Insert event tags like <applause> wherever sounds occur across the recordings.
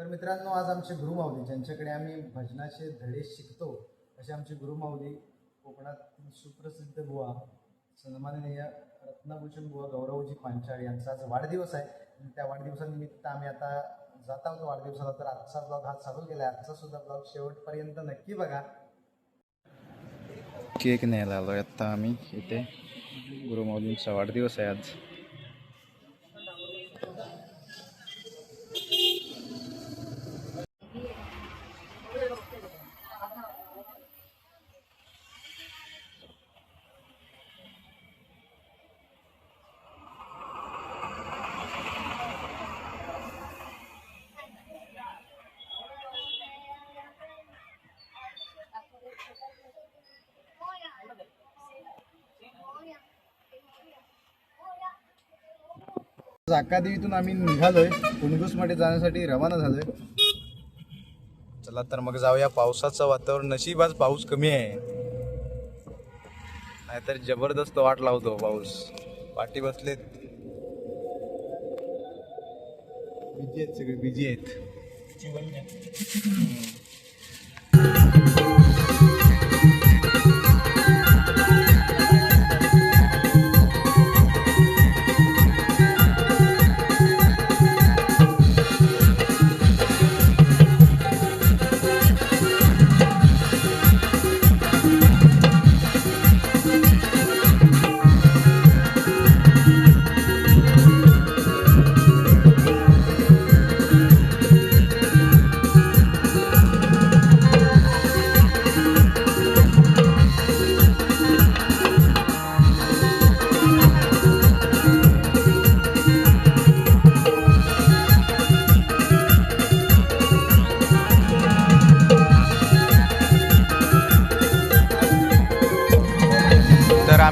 तर मित्रांनो आज आमचे गुरुमाऊली ज्यांच्याकडे आम्ही भजनाचे धडे शिकतो असे आमचे गुरुमाऊली कोकणातील सुप्रसिद्ध बुवा सन्माननीय रत्नभूषण बुवा गौरवजी पांचाळ यांचा आज वाढदिवस आहे. आणि त्या वाढदिवसानिमित्त आम्ही आता जात आहोत. वाढदिवसाला तर आजचा ब्लॉग हा चालू केला आहे आजचा सुद्धा ब्लॉग शेवटपर्यंत नक्की बघा. केक न्यायला आलो आता आम्ही. इथे गुरुमाऊलींचा वाढदिवस आहे आज. जाकादेवीतून आम्ही निघालोय. कुणगुसमध्ये जाण्यासाठी रवाना झालोय. चला तर मग जाऊया पावसाचं वातावरण. नशीब आज पाऊस कमी आहे. नाहीतर जबरदस्त वाट लावतो पाऊस. पाठी बसलेत. बिजी आहेत सगळे बिजी आहेत.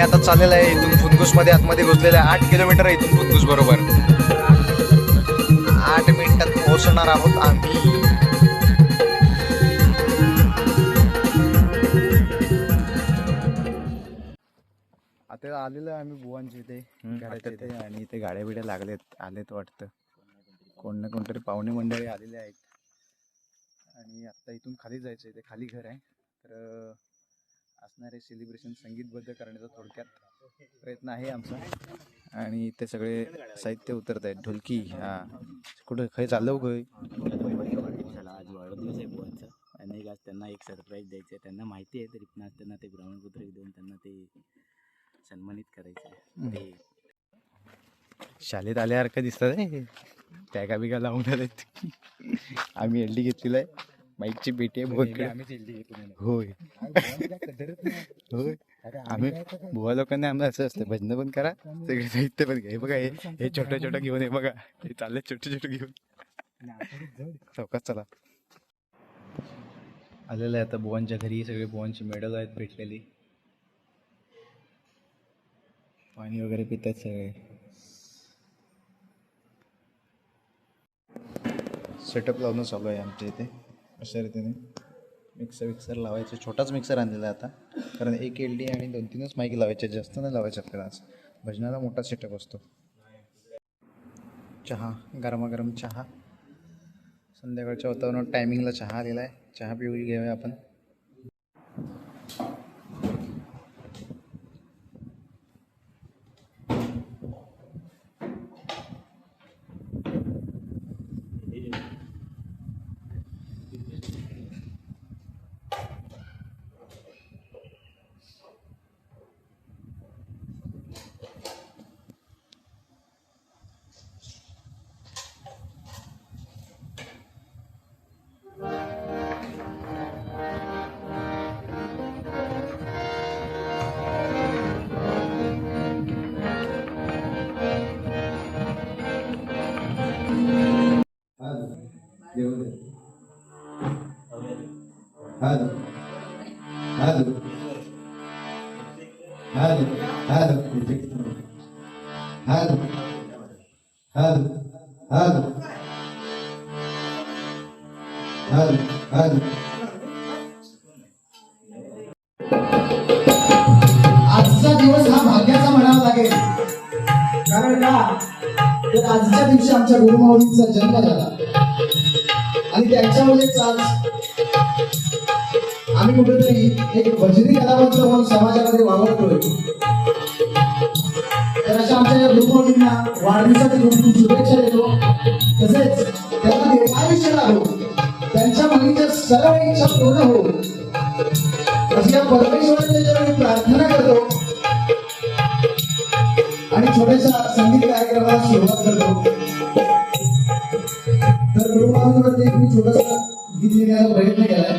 आम्ही आता चाललेलो आहे इथून फुनगुसमध्ये आतमध्ये घुसलेलं आहे. आठ किलोमीटर आहे इथून फुनगुस बरोबर. आठ मिनिटात पोहोचणार आहोत आम्ही. आता आलेलो आहे आम्ही बुवांच्या इथे इथे आणि इथे गाड्या बिड्या लागलेत आलेत वाटतं. कोण ना कोणतरी पाहुणे मंडळी आलेले आहेत. आणि आत्ता इथून खाली जायचं इथे खाली घर आहे. तर असणारे सेलिब्रेशन संगीतबद्ध करण्याचा थोडक्यात प्रयत्न आहे आमचा. आणि इथे सगळे साहित्य उतरत आहेत ढोलकी हा. कुठं खय चाललो वाढदिवसाला आज वाढदिवस आहे बुवांचा. आणि आज त्यांना एक सरप्राईज द्यायचं आहे त्यांना माहिती आहे तरी पण आज त्यांना ते प्रमाणपत्र देऊन त्यांना ते सन्मानित करायचं आहे ते शाळेत आल्यासारखं दिसतात आहे टॅगा बिगा लावून आलेत? आम्ही एल डी घेतलेला आहे. माईकची पेटी आहे बोलकडे होय. होय. आम्ही बुवा लोकांनी आम्हाला असं असतं भजनं पण करा सगळे साहित्य पण घ्या. हे बघा हे हे छोटं छोटं घेऊन हे बघा. हे चालले छोटे छोटे घेऊन. चौकात चला. आलेलं आहे आता बुवांच्या घरी. सगळे बुवांची मेडल आहेत भेटलेली. पाणी वगैरे पितात सगळे. सेटअप लावणं चालू आहे आमच्या इथे. अशा रीतीने मिक्सर विक्सर लावायचे. छोटाच मिक्सर आणलेला आहे आता. कारण एक एल डी आणि दोन तीनच माईक लावायचे. जास्त नाही लावायचे आपल्याला आज. भजनाला मोठा सेटअप असतो. चहा गरमागरम चहा. संध्याकाळच्या वातावरणात टायमिंगला चहा आलेला आहे. चहा पिऊ घेऊया आपण. Hello hello hello hello hello hello hello hello hello hello आजचा दिवस हा भाग्याचा म्हणावा लागेल. कारण का? तर आजच्या दिवशी आमच्या गुरुमाऊलींचा जन्म झाला. आणि त्यांच्यामध्ये चाल. आम्ही कुठेतरी एक भजनी कलावंत म्हणून समाजामध्ये वावरतोय. तर अशा आमच्या या ग्रुपवडींना वाढदिवसाच्या खूप शुभेच्छा देतो. तसेच त्यांना दीर्घायुष्य लाभो त्यांच्या मनाच्या सर्व इच्छा पूर्ण हो अशी या परमेश्वराच्या चरणी प्रार्थना करतो. आणि छोट्याशा संगीत कार्यक्रमाला सुरुवात करतो. तर गुरुमानवरती एक मी छोटासा गीत लिहिण्याचा प्रयत्न केलाय.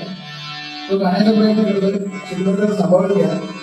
तो गाण्याचा प्रयत्न करतोय. सुंदर सांभाळून घ्या.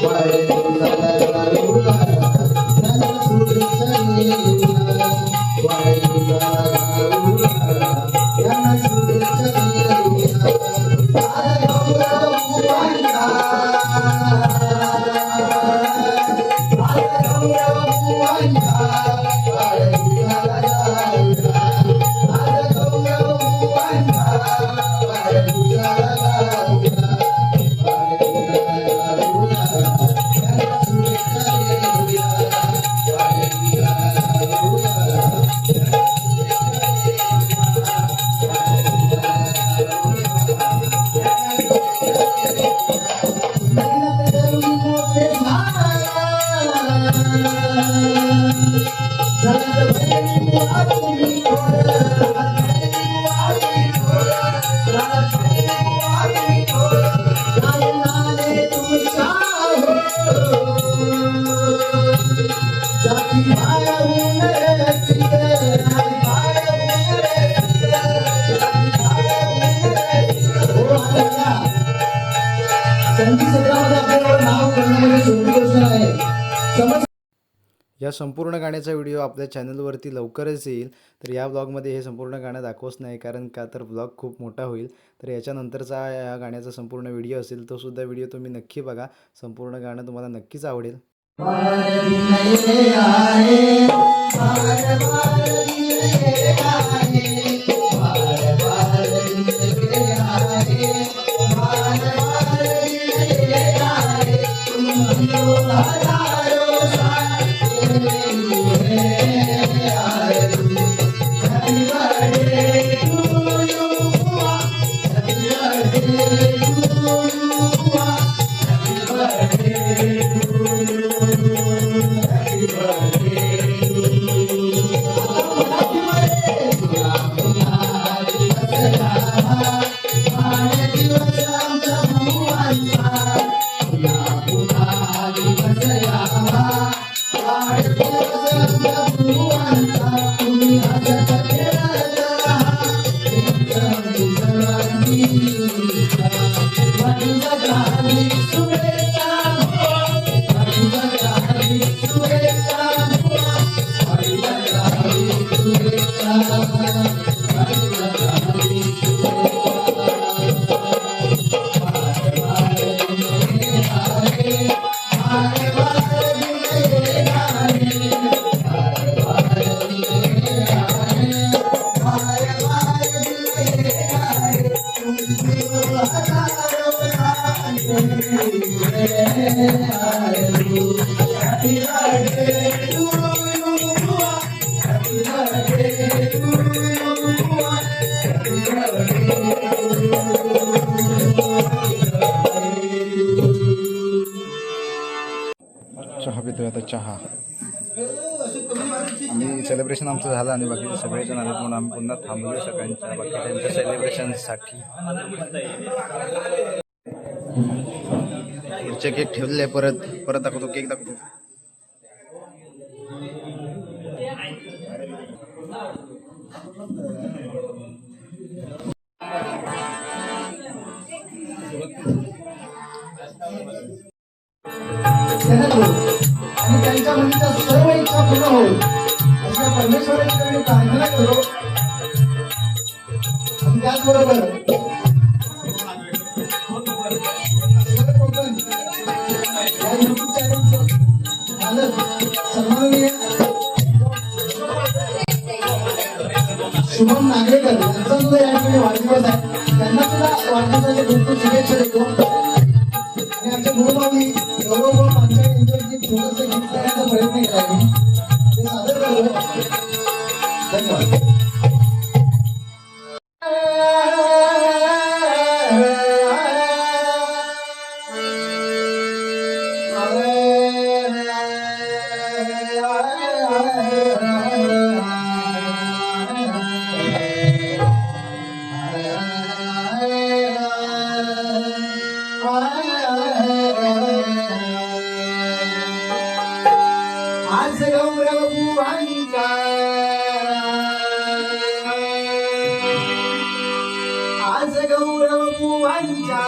बुवांच्या संपूर्ण गाण्याचा व्हिडिओ आपल्या चॅनलवरती लवकरच येईल. तर या ब्लॉगमध्ये हे संपूर्ण गाणं दाखवच नाही कारण का तर ब्लॉग खूप मोठा होईल. तर याच्यानंतरचा या गाण्याचा संपूर्ण व्हिडिओ असेल तो सुद्धा व्हिडिओ तुम्ही नक्की बघा. संपूर्ण गाणं तुम्हाला नक्कीच आवडेल. Vandana Vandana Vandana Vandana Vandana Vandana Vandana चहा पितोय आता चहा। सेलिब्रेशन आमचं झालं आणि बाकीचे सगळेजण आले म्हणून आम्ही पुन्हा थांबलो सगळ्यांच्या बाकी त्यांच्या सेलिब्रेशनसाठी पुढचे केक ठेवले परत परत दाखवतो केक दाखवतो. आणि त्यांच्या मुलीच्या सर्व इच्छा पूर्ण होईल. अशा परमेश्वराची मी प्रार्थना करतो आणि त्याचबरोबर कोकण या YouTube चॅनलचं मालक सन्माननीय शुभम नागरेकर यांचा सुद्धा या ठिकाणी वाढदिवस आहे. त्यांना सुद्धा वाढदिवसाच्या खूप खूप शुभेच्छा देतो. आणि आमच्या गुरुभावी गौरव पांचाळ यांच्यावरती थोडंसं गीत करण्याचा प्रयत्न केला Thank you. बुवांचा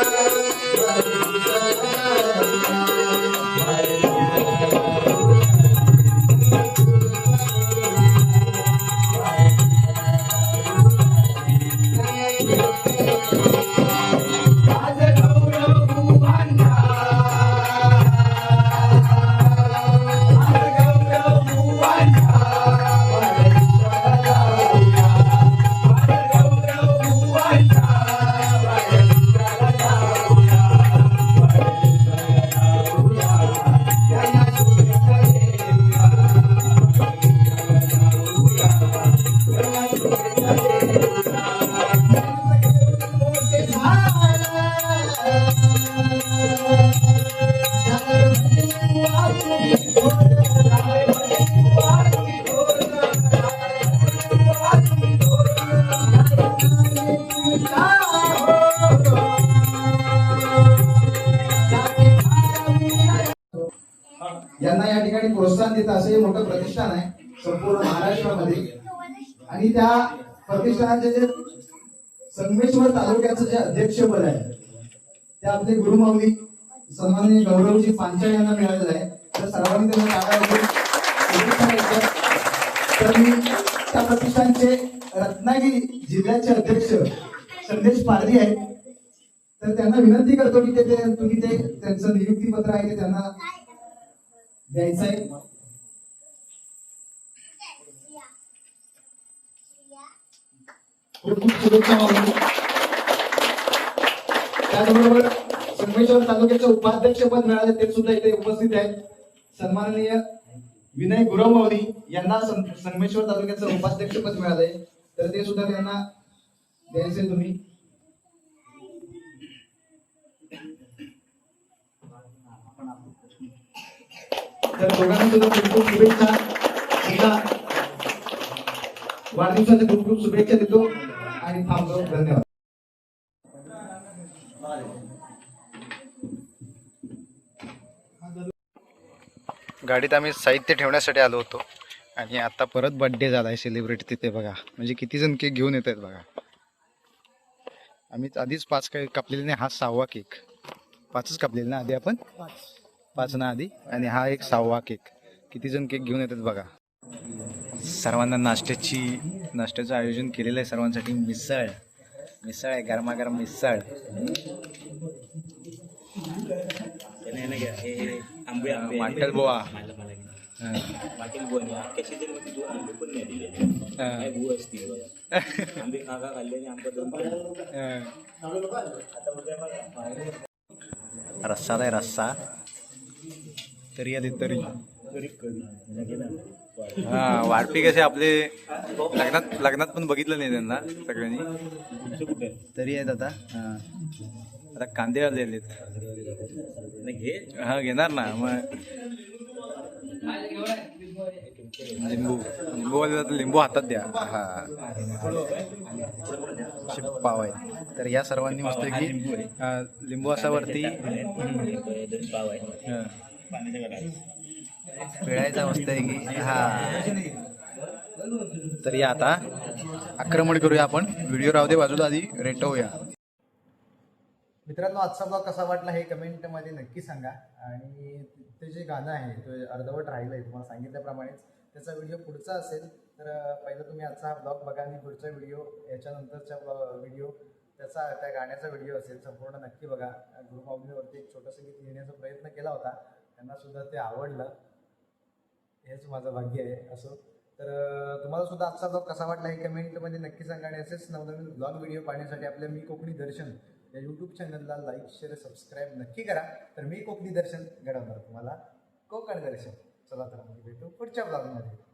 वाढदिवस. तिथं असं हे मोठं प्रतिष्ठान आहे संपूर्ण महाराष्ट्रामध्ये. आणि त्या प्रतिष्ठानाचे जे संगमेश्वर तालुक्याचं जे अध्यक्षपद आहे ते आपले गुरुमाऊली सन्माननीय गौरवजी पांचाळ यांना मिळालेलं आहे. तर सर्वांनी त्यांना टाळ्या तर मी त्या प्रतिष्ठानचे रत्नागिरी जिल्ह्याचे अध्यक्ष संदेश पारधी आहेत तर त्यांना विनंती करतो की ते ते- तुम्ही ते त्यांचं नियुक्ती पत्र आहे ते त्यांना द्यायचं आहे. खूप खूप शुभेच्छा त्याचबरोबर संगमेश्वर तालुक्याचे उपाध्यक्ष पद मिळाले ते सुद्धा इथे उपस्थित आहेत. सन्माननीय विनय गुरवमावली यांना संगमेश्वर तालुक्याचं उपाध्यक्ष पद मिळालंय तर ते सुद्धा त्यांना द्यायचे तुम्ही. तर दोघांना सुद्धा खूप खूप शुभेच्छा वाढदिवसाच्या खूप खूप शुभेच्छा देतो. आणि थांबतो धन्यवाद. गाडीत आम्ही साहित्य ठेवण्यासाठी आलो होतो. आणि आता परत बड्डे झाला आहे सेलिब्रेट तिथे बघा. म्हणजे किती जण केक घेऊन येत आहेत बघा. आम्ही आधीच पाच काही कापलेले नाही हा सहावा केक पाचच कापलेले ना आधी आपण? पाच. ना आधी. आणि हा एक सहावा केक किती जण केक घेऊन येतात बघा. सर्वांना नाश्त्याची नाश्त्याचं आयोजन केलेलं आहे सर्वांसाठी. मिसळ मिसळ आहे गरमागरम मिसळ. वाटेल बुवा. <laughs> रस्सा आहे रस्सा. तरी आली तरी. हा वाढपी कसे आपले? लग्नात लग्नात पण बघितलं नाही त्यांना सगळ्यांनी. तरी आहेत आता. हा. आता कांदे आलेले हा घेणार ना मग. लिंबू. लिंबू वाले तर लिंबू हातात द्या. हा. पाव आहेत तर या सर्वांनी मस्त की लिंबू असा वरती. पाव आहे. पिळायचा मस्त आहे की? हा. तर या आता आक्रमण करूया आपण. व्हिडिओ राहू दे बाजूला आधी रेटवूया. मित्रांनो आजचा ब्लॉग कसा वाटला हे कमेंटमध्ये नक्की सांगा. आणि ते जे गाणं आहे ते अर्धवट राहिलं आहे तुम्हाला सांगितल्याप्रमाणेच. त्याचा व्हिडिओ पुढचा असेल तर पहिला पहिलं तुम्ही आजचा ब्लॉग बघा आणि पुढचा व्हिडिओ याच्यानंतरचा व्हिडिओ त्याचा त्या गाण्याचा व्हिडिओ असेल संपूर्ण नक्की बघा. ग्रुप गुरुमाऊलीवरती एक छोटंसं गीत लिहिण्याचा प्रयत्न केला होता. त्यांना सुद्धा ते आवडलं. हेच माझं भाग्य आहे असं. तर तुम्हाला सुद्धा आजचा ब्लॉग कसा वाटला हे कमेंटमध्ये नक्की सांगा आणि असेच नवनवीन ब्लॉग व्हिडिओ पाहण्यासाठी आपल्या मी कोकणी दर्शन या यूट्यूब चॅनलला लाईक शेअर सबस्क्राईब नक्की करा. तर मी कोकणी दर्शन घडवणार तुम्हाला. कोकण दर्शन. चला तर मग भेटू पुढच्या ब्लॉगमध्ये